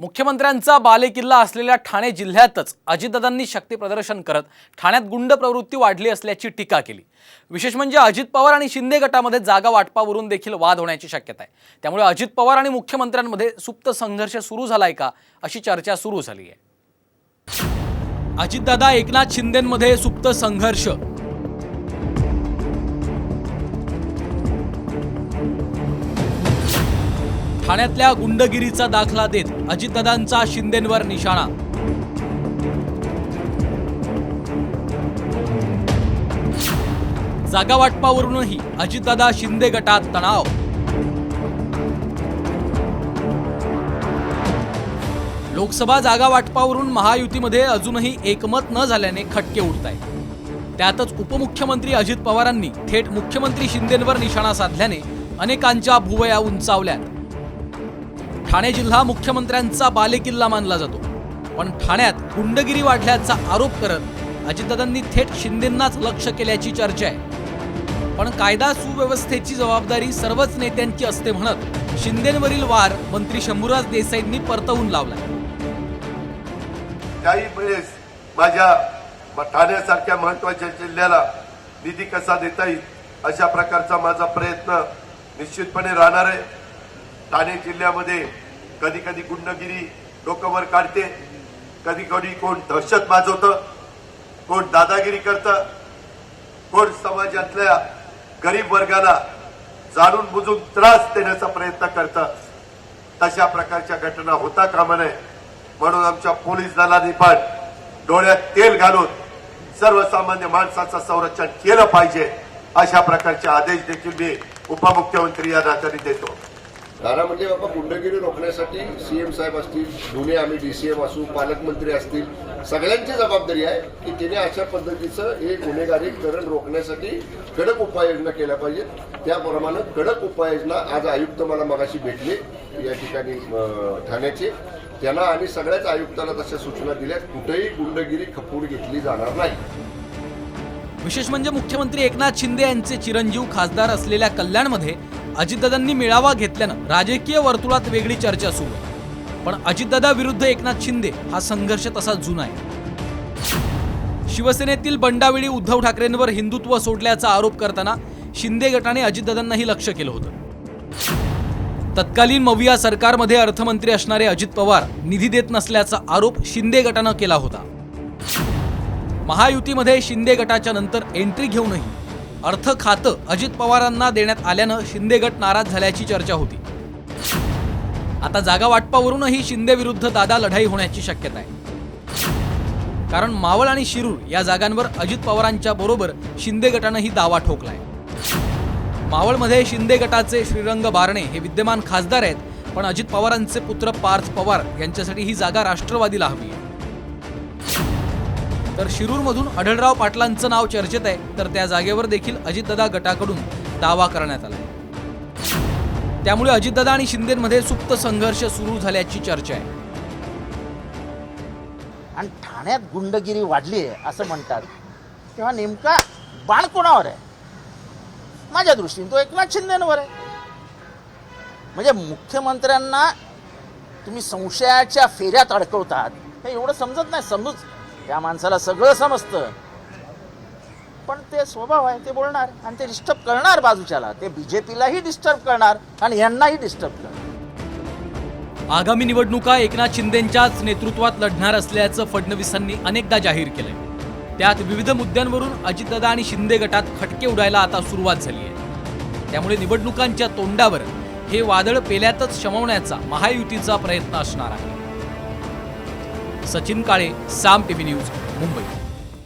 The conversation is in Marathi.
मुख्यमंत्र्यांचा बालेकिल्ला असलेल्या ठाणे जिल्ह्यातच अजितदादांनी शक्ती प्रदर्शन करत ठाण्यात गुंड प्रवृत्ती वाढली असल्याची टीका केली. विशेष म्हणजे अजित पवार आणि शिंदे गटामध्ये जागा वाटपावरून देखील वाद होण्याची शक्यता आहे. त्यामुळे अजित पवार आणि मुख्यमंत्र्यांमध्ये सुप्त संघर्ष सुरू झालाय का अशी चर्चा सुरू झाली आहे अजितदादा एकनाथ शिंदेमध्ये सुप्त संघर्ष ठाण्यातल्या गुंडगिरीचा दाखला देत अजितदादांचा शिंदेंवर निशाणा. जागा वाटपावरूनही अजितदादा शिंदे गटात तणाव. लोकसभा जागा वाटपावरून महायुतीमध्ये अजूनही एकमत न झाल्याने खटके उडत आहेत त्यातच उपमुख्यमंत्री अजित पवारांनी थेट मुख्यमंत्री शिंदेंवर निशाणा साधल्याने अनेकांच्या भुवया उंचावल्यात. ठाणे जिल्हा मुख्यमंत्र्यांचा बालेकिल्ला मानला जातो. पण ठाण्यात गुंडगिरी वाढल्याचा आरोप करत अजितदादांनी थेट शिंदेंनाच लक्ष केल्याची चर्चा आहे. पण कायदा सुव्यवस्थेची जबाबदारी सर्वच नेत्यांची असते म्हणत शिंदेंवरील वार मंत्री शंभूराज देसाईंनी परतवून लावला काही वेळेस माझ्या ठाण्यासारख्या महत्त्वाच्या जिल्ह्याला निधी कसा देता येईल अशा प्रकारचा माझा प्रयत्न निश्चितपणे राहणार आहे. ठाणे जिल्ह्यामध्ये कधी कधी गुंडगिरी डोकंवर काढते कधी कधी कोण दहशत माजवतं कोण दादागिरी करतं कोण समाजातल्या गरीब वर्गाला जाणून बुजून त्रास देण्याचा प्रयत्न करतं. तशा प्रकारच्या घटना होता कामा नये. म्हणून आमच्या पोलीस दलाने पण डोळ्यात तेल घालून सर्वसामान्य माणसाचं संरक्षण केलं पाहिजे. अशा प्रकारचे आदेश देखील मी उपमुख्यमंत्री या नात्याने देतो. दारा म्हणजे बाबा गुंडगिरी रोखण्यासाठी सीएम साहेब असतील जुने आम्ही डीसीएम असू पालकमंत्री असतील सगळ्यांची जबाबदारी आहे की तिने अशा पद्धतीचं हे गुन्हेगारीकरण रोखण्यासाठी कडक उपाययोजना केल्या पाहिजेत. त्याप्रमाणे कडक उपाययोजना आज आयुक्त मला मगाशी भेटले या ठिकाणी ठाण्याचे. त्यांना आणि सगळ्याच आयुक्ताला तशा सूचना दिल्या कुठेही गुंडगिरी खपून घेतली जाणार नाही. विशेष म्हणजे मुख्यमंत्री एकनाथ शिंदे यांचे चिरंजीव खासदार असलेल्या कल्याणमध्ये अजितदादांनी मेळावा घेतल्यानं राजकीय वर्तुळात वेगळी चर्चा सुरू आहे. पण अजितदादा विरुद्ध एकनाथ शिंदे हा संघर्ष तसा जुना आहे. शिवसेनेतील बंडावेळी उद्धव ठाकरेंवर हिंदुत्व सोडल्याचा आरोप करताना शिंदे गटाने अजितदादांनाही लक्ष केलं होतं. तत्कालीन मविया सरकारमध्ये अर्थमंत्री असणारे अजित पवार निधी देत नसल्याचा आरोप शिंदे गटानं केला होता. महायुतीमध्ये शिंदे गटाच्या नंतर एंट्री घेऊनही अर्थ खातं अजित पवारांना देण्यात आल्यानं शिंदे गट नाराज झाल्याची चर्चा होती. आता जागा वाटपावरूनही शिंदे विरुद्ध दादा लढाई होण्याची शक्यता आहे. कारण मावळ आणि शिरूर या जागांवर अजित पवारांच्या बरोबर शिंदे गटानंही दावा ठोकलाय. मावळमध्ये शिंदे गटाचे श्रीरंग बारणे हे विद्यमान खासदार आहेत पण अजित पवारांचे पुत्र पार्थ पवार यांच्यासाठी ही जागा राष्ट्रवादीला हवी आहे. तर शिरूरमधून आढळराव पाटलांचं नाव चर्चेत आहे तर त्या जागेवर देखील अजितदादा गटाकडून दावा करण्यात आला त्यामुळे अजितदादा आणि शिंदेमध्ये सुप्त संघर्ष सुरू झाल्याची चर्चा आहे. आणि ठाण्यात गुंडगिरी वाढली आहे असं म्हणतात. तेव्हा नेमका बाण कोणावर आहे? माझ्या दृष्टीने तो एकनाथ शिंदेवर आहे. म्हणजे मुख्यमंत्र्यांना तुम्ही संशयाच्या फेऱ्यात अडकवतात हे एवढं समजत नाही. समजूच त्या माणसाला सगळं समजतं. पण ते स्वभाव आहे ते बोलणार आणि ते डिस्टर्ब करणार बाजूच्याला. ते बीजेपीलाही डिस्टर्ब करणार आणि यांनाही डिस्टर्ब करणार. आगामी निवडणुका एकनाथ शिंदेंच्याच नेतृत्वात लढणार असल्याचं फडणवीसांनी अनेकदा जाहीर केलंय. त्यात विविध मुद्द्यांवरून अजितदादा आणि शिंदे गटात खटके उडायला आता सुरुवात झाली आहे त्यामुळे निवडणुकांच्या तोंडावर हे वादळ पेल्यातच शमवण्याचा महायुतीचा प्रयत्न असणार आहे. Sachin Kale Saam TV news Mumbai.